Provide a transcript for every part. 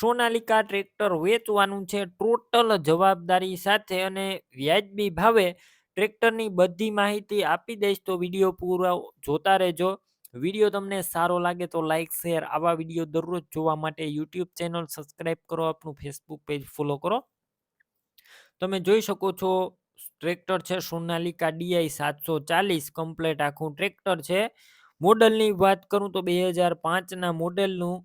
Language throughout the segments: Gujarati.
સોનાલિકા ટ્રેક્ટર વેચવાનું છે. ટોટલ જવાબદારી સાથે અને વ્યાજબી ભાવે ટ્રેક્ટરની બધી માહિતી આપી દઈશ. તો વીડિયો પૂરો જોતા રહેજો. વીડિયો તમને સારો લાગે તો લાઇક શેર આવા વીડિયો દરરોજ જોવા માટે યુટ્યુબ ચેનલ સબસ્ક્રાઈબ કરો. આપણું ફેસબુક પેજ ફોલો કરો. તમે જોઈ શકો છો, ટ્રેક્ટર છે સોનાલિકા ડીઆઈ સાતસો ચાલીસ. કમ્પ્લેટ આખું ટ્રેક્ટર છે. મોડલની વાત કરું તો બે હજાર પાંચના મોડેલનું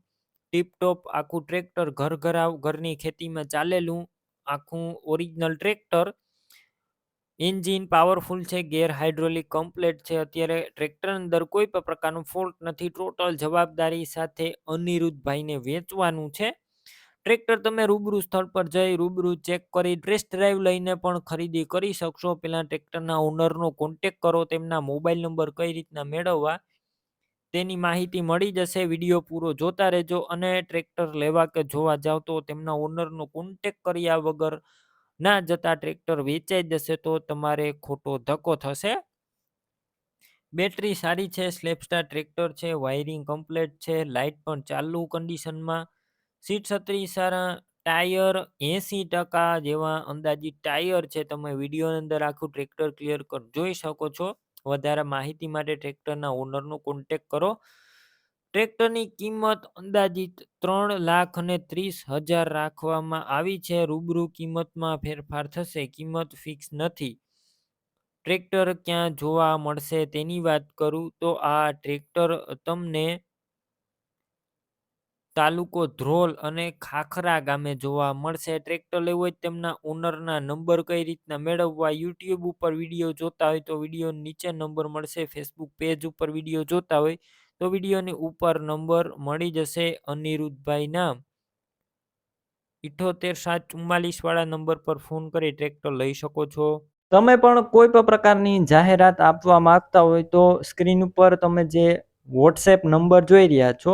ટીપટોપ આખું ટ્રેક્ટર ઘર ઘરાવ ઘરની ખેતીમાં ચાલેલું, આખું ઓરિજિનલ ટ્રેક્ટર. એન્જિન પાવરફુલ છે, ગેર હાઇડ્રોલિક કમ્પ્લેટ છે. અત્યારે ટ્રેક્ટર અંદર કોઈ પણ પ્રકારનું ફોલ્ટ નથી. ટોટલ જવાબદારી સાથે અનિરુદ્ધભાઈને વેચવાનું છે. ટ્રેક્ટર તમે રૂબરૂ સ્થળ પર જઈ, રૂબરૂ ચેક કરી ટેસ્ટ ડ્રાઈવ લઈને પણ ખરીદી કરી શકશો. પહેલાં ટ્રેક્ટરના ઓનરનો કોન્ટેક કરો, તેમના મોબાઈલ નંબર કઈ રીતના મેળવવા તેની માહિતી મળી જશે. વીડિયો પૂરો જોતા રહેજો અને ટ્રેક્ટર લેવા કે જોવા જાવ તો તેમના ઓનરનો કોન્ટેક કર્યા વગર ના જતા ટ્રેક્ટર વેચાઈ જશે તો તમારે ખોટો ધક્કો થશે. બેટરી સારી છે, સ્લેપસ્ટાર ટ્રેક્ટર છે, વાયરિંગ કમ્પ્લેટ છે, લાઇટ પણ ચાલુ કન્ડિશનમાં સીટ છત્રી સારા, ટાયર એંસી ટકા જેવા અંદાજિત ટાયર છે. તમે વિડીયોની અંદર આખું ટ્રેક્ટર ક્લિયર કર, જોઈ શકો છો. વધારે માહિતી માટે ટ્રેક્ટરના ઓનરનો કોન્ટેક કરો. ટ્રેક્ટરની કિંમત અંદાજિત ત્રણ લાખ અને ત્રીસ હજાર રાખવામાં આવી છે. રૂબરૂ કિંમતમાં ફેરફાર થશે. કિંમત ફિક્સ નથી. ટ્રેક્ટર ક્યાં જોવા મળશે તેની વાત કરું તો આ ટ્રેક્ટર તમને તાલુકો ધ્રોલ અને ખાખરા ગામે જોવા મળશે. ટ્રેક્ટર લેવું હોય તેમના ઓનરના નંબર કઈ રીતના મેળવવા? યુટ્યુબ ઉપર વીડિયો જોતા હોય તો વીડિયો નીચે નંબર મળશે. ફેસબુક પેજ ઉપર વીડિયો જોતા હોય તો વિડીયોની ઉપર નંબર મળી જશે. અનિરુદ્ધભાઈના ઇઠોતેર સાત ચુમ્માલીસ વાળા નંબર પર ફોન કરી ટ્રેક્ટર લઈ શકો છો. તમે પણ કોઈ પણ પ્રકારની જાહેરાત આપવા માંગતા હોય તો સ્ક્રીન ઉપર તમે જે વોટ્સએપ નંબર જોઈ રહ્યા છો